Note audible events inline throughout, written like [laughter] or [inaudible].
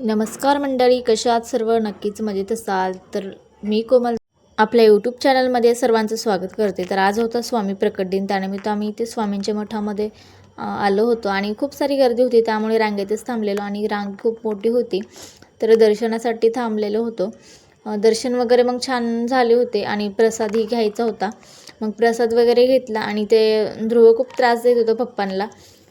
नमस्कार मंडळी कशा आहात सर्व? नक्कीच मजेत असाल. तर मी कोमल आपल्या यूट्यूब चॅनलमध्ये सर्वांचं स्वागत करते. तर आज होता स्वामी प्रकट दिन. त्यानिमित्त आम्ही इथे स्वामींच्या मठामध्ये आलो होतो आणि खूप सारी गर्दी होती. त्यामुळे रांगेतच थांबलेलो आणि रांग खूप मोठी होती. तर दर्शनासाठी थांबलेलो होतो. दर्शन वगैरे मग छान झाले होते आणि प्रसादही घ्यायचा होता. मग प्रसाद वगैरे घेतला आणि ते ध्रुव खूप त्रास देत होतं पप्पांना.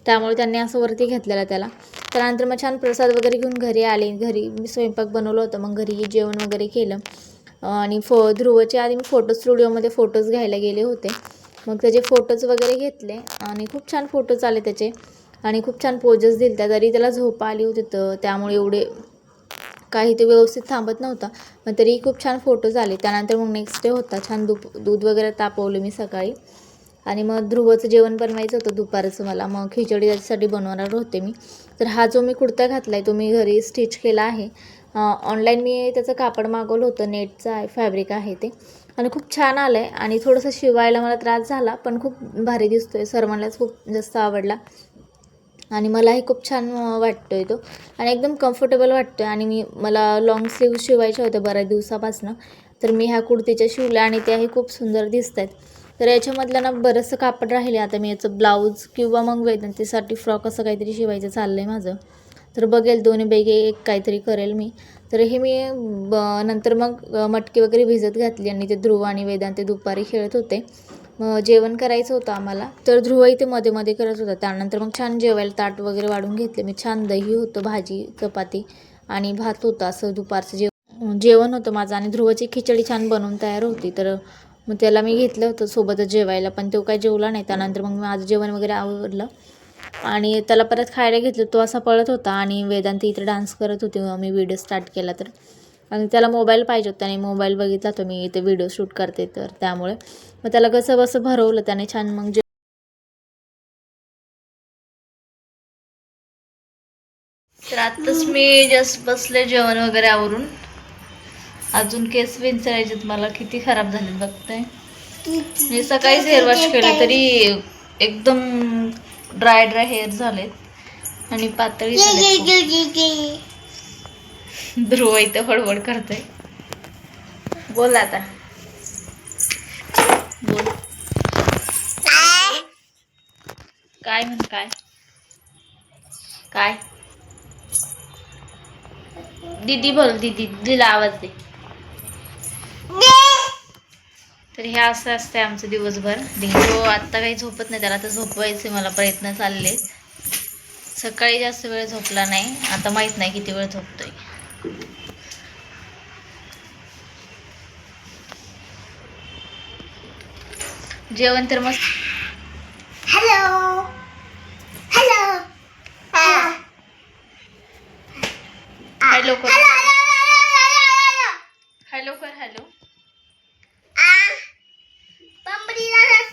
त्यामुळे त्यांनी असं वरती घेतलेलं त्याला. त्यानंतर मग छान प्रसाद वगैरे घेऊन घरी आले. घरी मी स्वयंपाक बनवलं होतं. मग घरी जेवण वगैरे केलं. आणि फो ध्रुवच्या आधी मी फोटो स्टुडिओमध्ये फोटोज घ्यायला गेले होते. मग त्याचे फोटोज वगैरे घेतले. आणि खूप छान फोटोज आले त्याचे. आणि खूप छान पोजेस दिल्या त्या तरी त्याला झोप आली होती तर त्यामुळे एवढे काही ते व्यवस्थित थांबत नव्हता. मग तरीही खूप छान फोटोज आले. त्यानंतर मग नेक्स्ट डे होता. छान दूप दूध वगैरे तापवलं मी सकाळी. आणि मग ध्रुवचं जेवण बनवायचं होतं दुपारचं मला. मग खिचडी त्याच्यासाठी बनवणार होते मी. तर हा जो मी कुर्ता घातला आहे तो मी घरी स्टिच केला आहे. ऑनलाईन मी त्याचं कापड मागवलं होतं. नेटचं आहे फॅब्रिक आहे ते. आणि खूप छान आलं आहे आणि थोडंसं शिवायला मला त्रास झाला पण खूप भारी दिसतो आहे सर्वांनाच खूप जास्त आवडला. आणि मलाही खूप छान वाटतो आहे तो. आणि एकदम कम्फर्टेबल वाटतो आहे आणि मी मला लॉंग स्लीव शिवायच्या होत्या बऱ्याच दिवसापासून. तर मी ह्या कुर्तीच्या शिवल्या आणि त्याही खूप सुंदर दिसत आहेत तर याच्यामधलं ना बरंचसं कापड राहिले आता मी याचं ब्लाऊज किंवा मग वेदंतीसाठी फ्रॉक असं काहीतरी शिवायचं चाललं आहे माझं. तर बघेल दोन्हीपैकी एक काहीतरी करेल मी. तर हे मी ब नंतर मग मटकी वगैरे भिजत घातली आणि ते ध्रुव आणि वेदांत दुपारी खेळत होते. मग जेवण करायचं होतं आम्हाला. तर ध्रुव इथे मध्ये मध्ये करत होता. त्यानंतर मग छान जेवायला ताट वगैरे वाढून घेतले. मी छान दही होतं भाजी चपाती आणि भात होतं. असं दुपारचं जेव जेवण होतं माझं आणि ध्रुवाची खिचडी छान बनवून तयार होती. तर मग त्याला मी घेतलं होतं सोबतच जेवायला पण तो काय जेवला नाही. त्यानंतर मग माझं जेवण वगैरे आवडलं आणि त्याला परत खायला घेतलं. तो असा पळत होता आणि वेदांत इथे डान्स करत होती. मग मी व्हिडिओ स्टार्ट केला तर. आणि त्याला मोबाईल पाहिजे होता. आणि मोबाईल बघितला तो मी. इथे व्हिडिओ शूट करते तर त्यामुळे. मग त्याला कसं बसं भरवलं त्याने छान मग जे तर आत्ताच मी जस्ट बसले जेवण वगैरे आवरून. अजून केस विंचरायचेत मला किती खराब झालेत बघताय मी सकाळीच हेअर वॉश केलं तरी एकदम ड्राय ड्राय हेअर झालेत. आणि पातळी. ध्रुव इथे हडबड करतोय. बोल आता. बोल. काय म्हण काय? काय? दीदी बोल दीदी दिला आवाज दे. तर हे असं असतंय आमचं दिवसभर. डिंगो आत्ता काही झोपत नाही त्याला तर झोपवायचे मला प्रयत्न चालले. सकाळी जास्त वेळ झोपला नाही. आता माहीत नाही किती वेळ झोपतोय. जेवण तर मस्त. हॅलो. हॅलो हॅलो कर हॅलो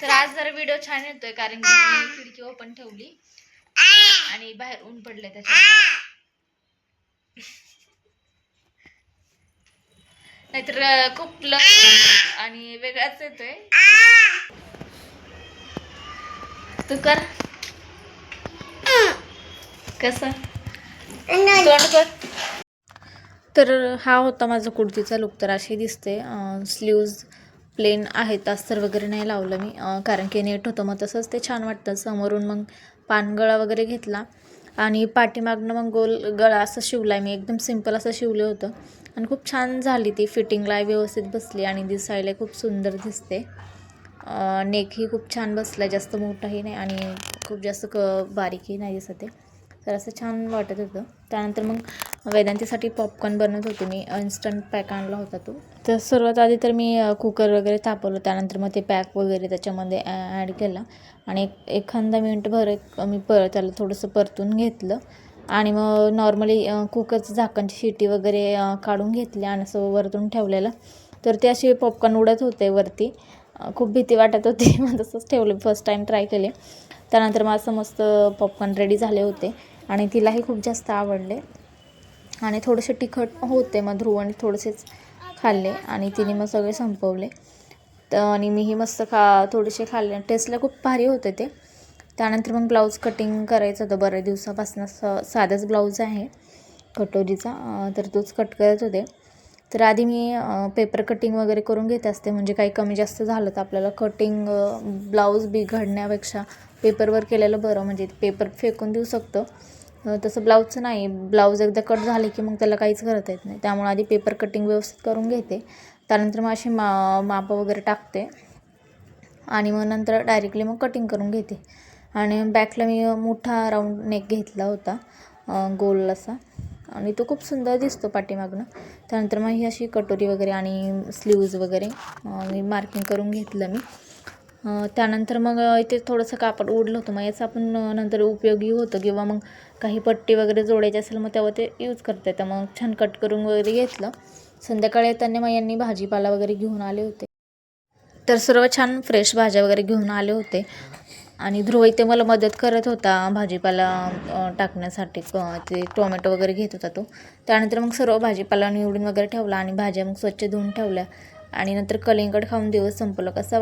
तर आज जरा व्हिडिओ छान येतोय कारण की मी खिडकी ओपन ठेवली. आणि बाहेर ऊन पडलंय त्याच्या नाहीतर खूप ल आणि वेगळाच येतोय. तू कर. कसं? तोंड कर. तर हा होता माझा कुर्तीचा लुक तर अशी दिसते स्लीव्ज प्लेन आहेत अस्तर वगैरे नाही लावलं मी. कारण की नेट होतं मग तसंच ते छान वाटतं. समोरून मग पानगळा वगैरे घेतला. आणि पाठीमागनं मग गोल गळा असं शिवला मी एकदम सिंपल असं शिवलं होतं. आणि खूप छान झाली ती फिटिंगला व्यवस्थित बसली आणि दिसायला खूप सुंदर दिसते. नेकही खूप छान बसला जास्त मोठाही नाही आणि खूप जास्त क बारीकही नाही दिसत आहे. तर असं छान वाटत होतं. त्यानंतर मग वेदांतीसाठी पॉपकॉर्न बनवत होते मी. इन्स्टंट पॅक आणला होता तो. तर सर्वात आधी तर मी कुकर वगैरे तापवलं. त्यानंतर मग ते पॅक वगैरे त्याच्यामध्ये ॲड केला. आणि एक एखादा मिनटभर एक मी पर त्याला थोडंसं परतून घेतलं. आणि मग नॉर्मली कुकरचं झाकणची शिटी वगैरे काढून घेतली आणि असं वरतून ठेवलेलं. तर ते असे पॉपकॉर्न उडत होते वरती. खूप भीती वाटत होती. [laughs] मग तसंच ठेवले. फर्स्ट टाईम ट्राय केले. त्यानंतर मग असं मस्त पॉपकॉर्न रेडी झाले होते. आणि तिलाही खूप जास्त आवडले. आणि थोडेसे तिखट होते मग ध्रुवने थोडेसेच खाल्ले आणि तिने मग सगळे संपवले. तर आणि मीही मस्त खा थोडेसे खाल्ले. टेस्टला खूप भारी होते ते. त्यानंतर मग ब्लाऊज कटिंग करायचं होतं बऱ्याच दिवसापासून. स साधंच ब्लाऊज आहे कटोरीचा. तर तोच कट करत होते. तर आधी मी पेपर कटिंग वगैरे करून घेत असते. म्हणजे काही कमी जास्त झालं तर आपल्याला कटिंग ब्लाऊज बिघडण्यापेक्षा पेपरवर केलेलं बरं. म्हणजे पेपर फेकून देऊ शकतो. तसं ब्लाऊजचं नाही. ब्लाऊज एकदा कट झाले की मग त्याला काहीच करता येत नाही. त्यामुळे आधी पेपर कटिंग व्यवस्थित करून घेते. त्यानंतर मग अशी मा मापं वगैरे टाकते. आणि मग नंतर डायरेक्टली मग कटिंग करून घेते. आणि बॅकला मी मोठा राऊंड नेक घेतला होता गोल असा. आणि तो खूप सुंदर दिसतो पाठीमागनं. त्यानंतर मग ही अशी कटोरी वगैरे आणि स्लीव्ज वगैरे मी मार्किंग करून घेतलं मी. त्यानंतर मग इथे थोडंसं कापड उडलं होतं. मग याचं आपण नंतर उपयोगी होतं. किंवा मग काही पट्टी वगैरे जोडायची असेल मग तेव्हा ते यूज करता येतं. मग छान कट करून वगैरे घेतलं. संध्याकाळी येताना मग यांनी भाजीपाला वगैरे घेऊन आले होते. तर सर्व छान फ्रेश भाज्या वगैरे घेऊन आले होते. आणि ध्रुव इथे मला मदत करत होता भाजीपाला टाकण्यासाठी. ते टोमॅटो वगैरे घेत होता तो. त्यानंतर मग सर्व भाजीपाला निवडून वगैरे ठेवला आणि भाज्या मग स्वच्छ धुवून ठेवल्या. आणि नंतर कलिंगड खाऊन दिवस संपलं. कसा